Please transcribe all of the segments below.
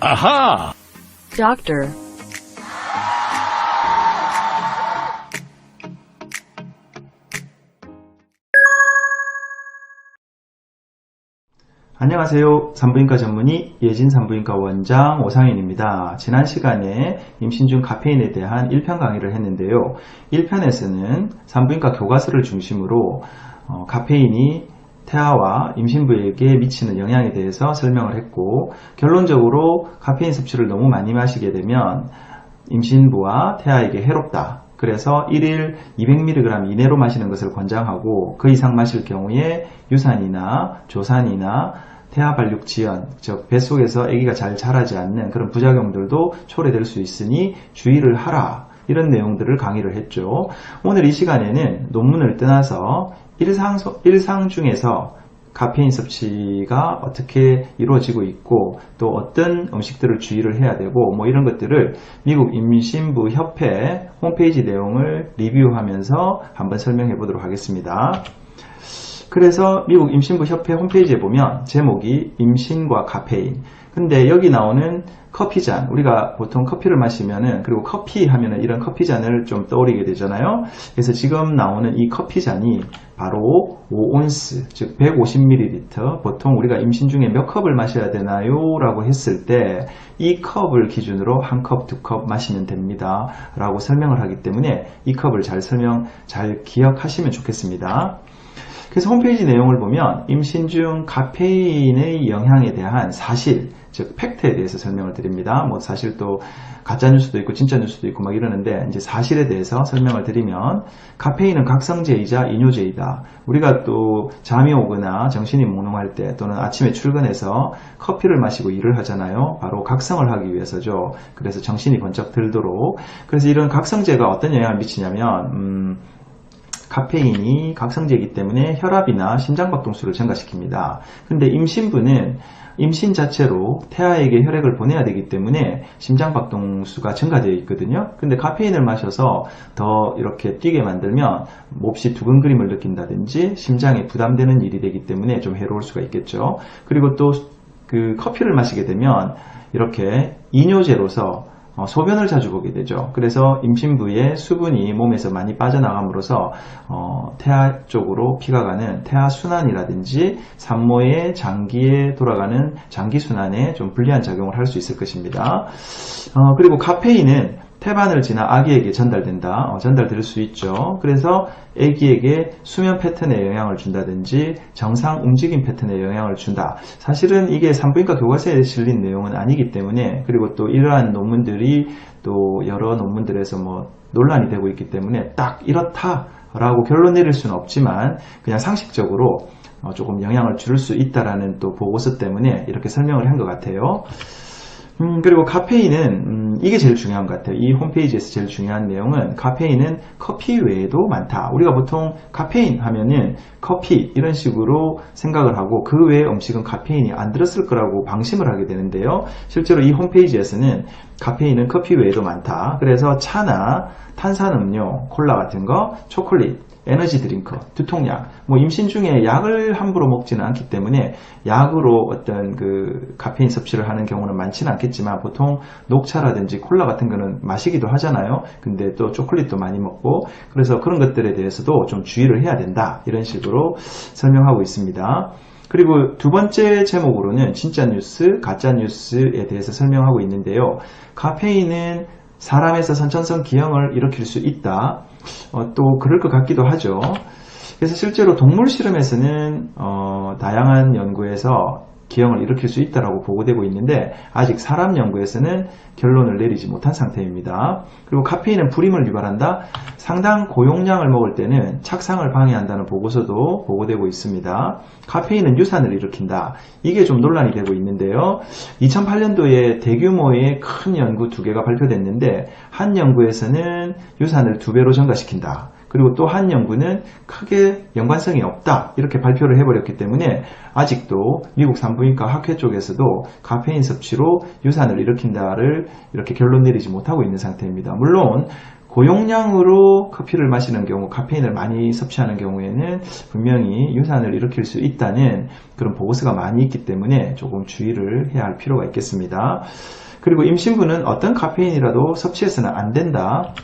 Aha! doctor, 안녕하세요. 산부인과 전문의 예진 산부인과 원장 오상인입니다. 지난 시간에 임신 중 카페인에 대한 1편 강의를 했는데요. 1편에서는 산부인과 교과서를 중심으로 어, 카페인이 태아와 임신부에게 미치는 영향에 대해서 설명을 했고 결론적으로 카페인 섭취를 너무 많이 마시게 되면 임신부와 태아에게 해롭다. 그래서 1일 200mg 이내로 마시는 것을 권장하고 그 이상 마실 경우에 유산이나 조산이나 태아 발육 지연, 즉 뱃속에서 아기가 잘 자라지 않는 그런 부작용들도 초래될 수 있으니 주의를 하라. 이런 내용들을 강의를 했죠. 오늘 이 시간에는 논문을 떠나서 일상, 일상 중에서 카페인 섭취가 어떻게 이루어지고 있고 또 어떤 음식들을 주의를 해야 되고 뭐 이런 것들을 미국 임신부 협회 홈페이지 내용을 리뷰하면서 한번 설명해 보도록 하겠습니다. 그래서 미국 임신부 협회 홈페이지에 보면 제목이 임신과 카페인. 근데 여기 나오는 커피잔, 우리가 보통 커피를 마시면은, 그리고 커피 하면은 이런 커피잔을 좀 떠올리게 되잖아요. 그래서 지금 나오는 이 커피잔이 바로 5온스, 즉 150ml, 보통 우리가 임신 중에 몇 컵을 마셔야 되나요? 라고 했을 때, 이 컵을 기준으로 한 컵, 두 컵 마시면 됩니다. 라고 설명을 하기 때문에 이 컵을 잘 설명, 잘 기억하시면 좋겠습니다. 그래서 홈페이지 내용을 보면 임신 중 카페인의 영향에 대한 사실, 즉 팩트에 대해서 설명을 드립니다. 뭐 사실 또 가짜 뉴스도 있고 진짜 뉴스도 있고 막 이러는데 이제 사실에 대해서 설명을 드리면 카페인은 각성제이자 이뇨제이다. 우리가 또 잠이 오거나 정신이 몽롱할 때 또는 아침에 출근해서 커피를 마시고 일을 하잖아요. 바로 각성을 하기 위해서죠. 그래서 정신이 번쩍 들도록. 그래서 이런 각성제가 어떤 영향을 미치냐면 음, 카페인이 각성제이기 때문에 혈압이나 심장박동수를 증가시킵니다. 근데 임신부는 임신 자체로 태아에게 혈액을 보내야 되기 때문에 심장박동수가 증가되어 있거든요. 근데 카페인을 마셔서 더 이렇게 뛰게 만들면 몹시 두근거림을 느낀다든지 심장에 부담되는 일이 되기 때문에 좀 해로울 수가 있겠죠. 그리고 또 그 커피를 마시게 되면 이렇게 이뇨제로서 어, 소변을 자주 보게 되죠. 그래서 임신부의 수분이 몸에서 많이 빠져나감으로써 어, 태아 쪽으로 피가 가는 태아 순환이라든지 산모의 장기에 돌아가는 장기 순환에 좀 불리한 작용을 할 수 있을 것입니다. 어, 그리고 카페인은 태반을 지나 아기에게 전달된다. 어, 전달될 수 있죠. 그래서 아기에게 수면 패턴에 영향을 준다든지 정상 움직임 패턴에 영향을 준다. 사실은 이게 산부인과 교과서에 실린 내용은 아니기 때문에 그리고 또 이러한 논문들이 또 여러 논문들에서 뭐 논란이 되고 있기 때문에 딱 이렇다라고 결론 내릴 수는 없지만 그냥 상식적으로 어, 조금 영향을 줄 수 있다라는 또 보고서 때문에 이렇게 설명을 한 것 같아요. 음, 그리고 카페인은 음, 이게 제일 중요한 것 같아요. 이 홈페이지에서 제일 중요한 내용은 카페인은 커피 외에도 많다. 우리가 보통 카페인 하면은 커피 이런 식으로 생각을 하고 그 외의 음식은 카페인이 안 들었을 거라고 방심을 하게 되는데요. 실제로 이 홈페이지에서는 카페인은 커피 외에도 많다. 그래서 차나 탄산음료, 콜라 같은 거, 초콜릿, 에너지 드링크, 두통약, 뭐 임신 중에 약을 함부로 먹지는 않기 때문에 약으로 어떤 그 카페인 섭취를 하는 경우는 많지는 않겠지만 보통 녹차라든지 콜라 같은 거는 마시기도 하잖아요. 근데 또 초콜릿도 많이 먹고 그래서 그런 것들에 대해서도 좀 주의를 해야 된다. 이런 식으로 설명하고 있습니다. 그리고 두 번째 제목으로는 진짜 뉴스, 가짜 뉴스에 대해서 설명하고 있는데요. 카페인은 사람에서 선천성 기형을 일으킬 수 있다. 어, 또 그럴 것 같기도 하죠. 그래서 실제로 동물 실험에서는 어, 다양한 연구에서 기형을 일으킬 수 있다고 보고되고 있는데 아직 사람 연구에서는 결론을 내리지 못한 상태입니다. 그리고 카페인은 불임을 유발한다. 상당 고용량을 먹을 때는 착상을 방해한다는 보고서도 보고되고 있습니다. 카페인은 유산을 일으킨다. 이게 좀 논란이 되고 있는데요. 2008년도에 대규모의 큰 연구 두 개가 발표됐는데 한 연구에서는 유산을 두 배로 증가시킨다. 그리고 또 한 연구는 크게 연관성이 없다 이렇게 발표를 해버렸기 때문에 아직도 미국 산부인과 학회 쪽에서도 카페인 섭취로 유산을 일으킨다를 이렇게 결론 내리지 못하고 있는 상태입니다. 물론 고용량으로 커피를 마시는 경우, 카페인을 많이 섭취하는 경우에는 분명히 유산을 일으킬 수 있다는 그런 보고서가 많이 있기 때문에 조금 주의를 해야 할 필요가 있겠습니다. 그리고 임신부는 어떤 카페인이라도 섭취해서는 안 된다.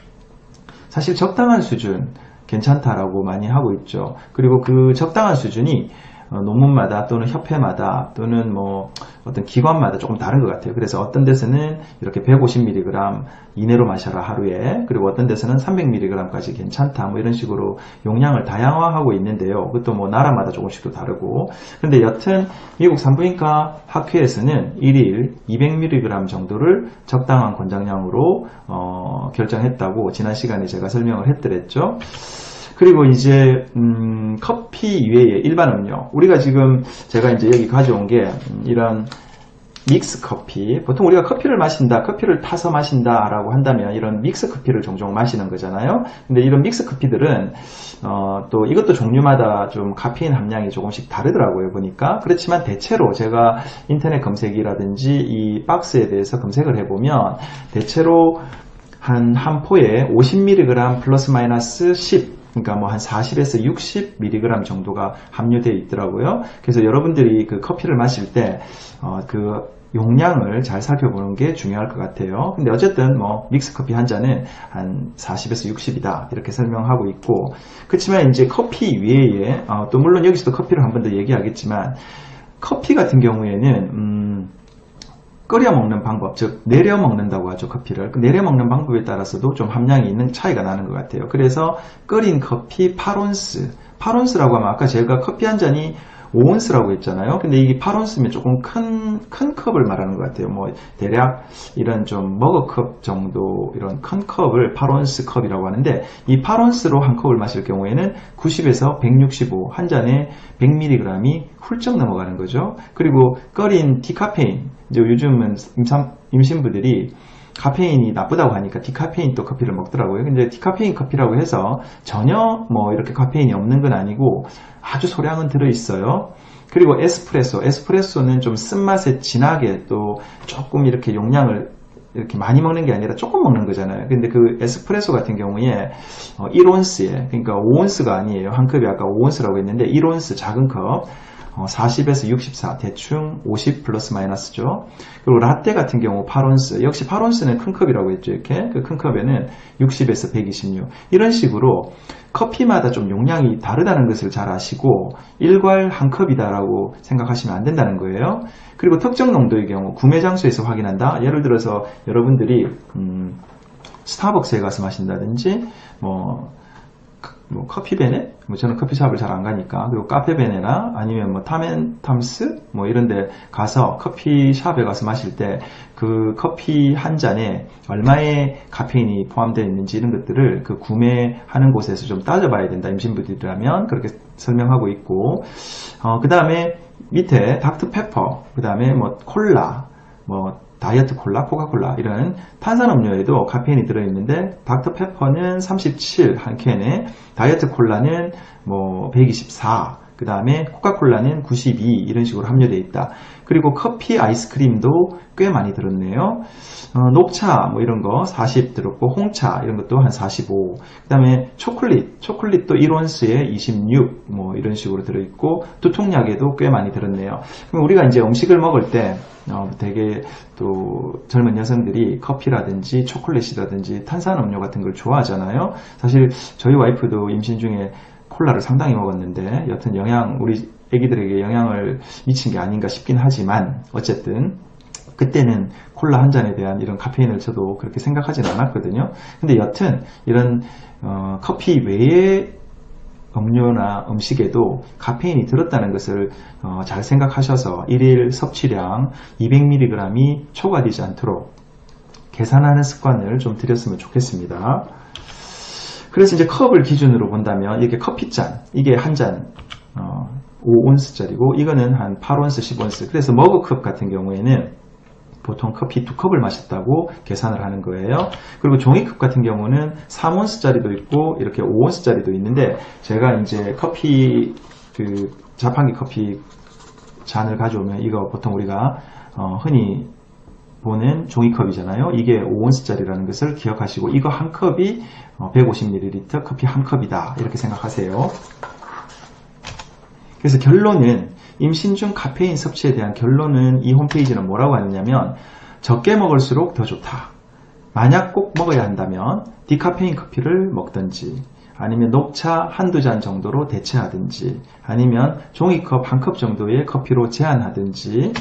사실 적당한 수준 괜찮다라고 많이 하고 있죠. 그리고 그 적당한 수준이 어, 논문마다 또는 협회마다 또는 뭐 어떤 기관마다 조금 다른 것 같아요. 그래서 어떤 데서는 이렇게 150mg 이내로 마셔라 하루에 그리고 어떤 데서는 300mg까지 괜찮다 뭐 이런 식으로 용량을 다양화하고 있는데요. 그것도 뭐 나라마다 조금씩도 다르고 근데 여튼 미국 산부인과 학회에서는 1일 200mg 정도를 적당한 권장량으로 어, 결정했다고 지난 시간에 제가 설명을 했더랬죠. 그리고 이제 음, 커피 외에 일반 음료. 우리가 지금 제가 이제 여기 가져온 게 음, 이런 믹스 커피. 보통 우리가 커피를 마신다 커피를 타서 마신다 라고 한다면 이런 믹스 커피를 종종 마시는 거잖아요. 근데 이런 믹스 커피들은 어, 또 이것도 종류마다 좀 카페인 함량이 조금씩 다르더라고요 보니까. 그렇지만 대체로 제가 인터넷 검색이라든지 이 박스에 대해서 검색을 해보면 대체로 한, 한 포에 50mg 플러스 마이너스 10 그러니까 뭐 한 40에서 60mg 정도가 함유되어 있더라고요. 그래서 여러분들이 그 커피를 마실 때, 어, 그 용량을 잘 살펴보는 게 중요할 것 같아요. 근데 어쨌든 뭐 믹스 커피 한 잔은 한 40에서 60이다 이렇게 설명하고 있고 그렇지만 이제 커피 외에 어, 또 물론 여기서도 커피를 한 번 더 얘기하겠지만 커피 같은 경우에는 음, 끓여 먹는 방법, 즉 내려 먹는다고 하죠 커피를. 그 내려 먹는 방법에 따라서도 좀 함량이 있는 차이가 나는 것 같아요. 그래서 끓인 커피 8온스, 8온스라고 하면 아까 제가 커피 한 잔이 5온스라고 했잖아요. 근데 이게 8온스면 조금 큰, 큰 컵을 말하는 것 같아요. 뭐, 대략 이런 좀 머그컵 정도, 이런 큰 컵을 8온스 컵이라고 하는데, 이 8온스로 한 컵을 마실 경우에는 90에서 165, 한 잔에 100mg이 훌쩍 넘어가는 거죠. 그리고 끓인 디카페인, 이제 요즘은 임산, 임신부들이 카페인이 나쁘다고 하니까 디카페인 또 커피를 먹더라고요. 근데 디카페인 커피라고 해서 전혀 뭐 이렇게 카페인이 없는 건 아니고 아주 소량은 들어있어요. 그리고 에스프레소, 에스프레소는 좀 쓴맛에 진하게 또 조금 이렇게 용량을 이렇게 많이 먹는 게 아니라 조금 먹는 거잖아요. 근데 그 에스프레소 같은 경우에 1온스에, 그러니까 5온스가 아니에요. 한 컵이 아까 5온스라고 했는데 1온스 작은 컵, 40에서 64 대충 50 플러스 마이너스죠. 그리고 라떼 같은 경우 8온스 역시 8온스는 큰 컵이라고 했죠. 이렇게 그 큰 컵에는 60에서 126 이런 식으로 커피마다 좀 용량이 다르다는 것을 잘 아시고 일괄 한 컵이다라고 생각하시면 안 된다는 거예요. 그리고 특정 농도의 경우 구매 장소에서 확인한다. 예를 들어서 여러분들이 음, 스타벅스에 가서 마신다든지 뭐 뭐 커피베네? 뭐 저는 커피숍을 잘 안 가니까. 그리고 카페베네나 아니면 뭐 탐앤탐스 뭐 이런데 가서 커피숍에 가서 마실 때 그 커피 한 잔에 얼마의 카페인이 포함되어 있는지 이런 것들을 그 구매하는 곳에서 좀 따져봐야 된다. 임신부들이라면 그렇게 설명하고 있고. 어, 그 다음에 밑에 닥터 페퍼 그 다음에 뭐 콜라 뭐 다이어트 콜라, 코카콜라 이런 탄산음료에도 카페인이 들어있는데 닥터 페퍼는 37 한 캔에 다이어트 콜라는 뭐 124, 그 다음에 코카콜라는 92 이런 식으로 함유되어 있다. 그리고 커피, 아이스크림도 꽤 많이 들었네요. 어, 녹차 뭐 이런 거 40 들었고 홍차 이런 것도 한 45. 그 다음에 초콜릿, 초콜릿도 1온스에 26 뭐 이런 식으로 들어있고 두통약에도 꽤 많이 들었네요. 그럼 우리가 이제 음식을 먹을 때 어, 되게 또 젊은 여성들이 커피라든지 초콜릿이라든지 탄산음료 같은 걸 좋아하잖아요. 사실 저희 와이프도 임신 중에 콜라를 상당히 먹었는데 여튼 영향 우리 애기들에게 영향을 미친 게 아닌가 싶긴 하지만 어쨌든 그때는 콜라 한 잔에 대한 이런 카페인을 저도 그렇게 생각하진 않았거든요. 근데 여튼 이런 어, 커피 외에 음료나 음식에도 카페인이 들었다는 것을 어, 잘 생각하셔서 일일 섭취량 200mg이 초과되지 않도록 계산하는 습관을 좀 들였으면 좋겠습니다. 그래서 이제 컵을 기준으로 본다면 이게 커피잔 이게 한잔 어, 5온스짜리고 이거는 한 8온스 10온스 그래서 머그컵 같은 경우에는 보통 커피 두 컵을 마셨다고 계산을 하는 거예요. 그리고 종이컵 같은 경우는 3온스짜리도 있고 이렇게 5온스짜리도 있는데 제가 이제 커피 그 자판기 커피 잔을 가져오면 이거 보통 우리가 어 흔히 보는 종이컵이잖아요. 이게 5온스짜리라는 것을 기억하시고 이거 한 컵이 150ml 커피 한 컵이다. 이렇게 생각하세요. 그래서 결론은 임신 중 카페인 섭취에 대한 결론은 이 홈페이지는 뭐라고 하느냐면 적게 먹을수록 더 좋다. 만약 꼭 먹어야 한다면 디카페인 커피를 먹든지 아니면 녹차 한두 잔 정도로 대체하든지 아니면 종이컵 한 컵 정도의 커피로 제한하든지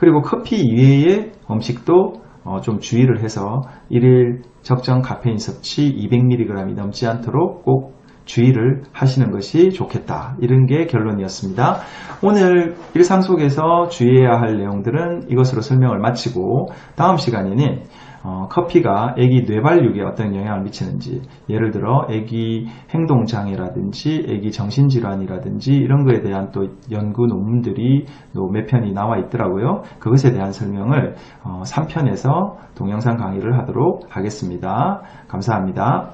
그리고 커피 이외의 음식도 어, 좀 주의를 해서 일일 적정 카페인 섭취 200mg이 넘지 않도록 꼭 주의를 하시는 것이 좋겠다. 이런 게 결론이었습니다. 오늘 일상 속에서 주의해야 할 내용들은 이것으로 설명을 마치고 다음 시간에는 어, 커피가 아기 뇌발육에 어떤 영향을 미치는지 예를 들어 아기 행동장애라든지 아기 정신질환이라든지 이런 거에 대한 또 연구 논문들이 또 몇 편이 나와 있더라고요. 그것에 대한 설명을 어, 3편에서 동영상 강의를 하도록 하겠습니다. 감사합니다.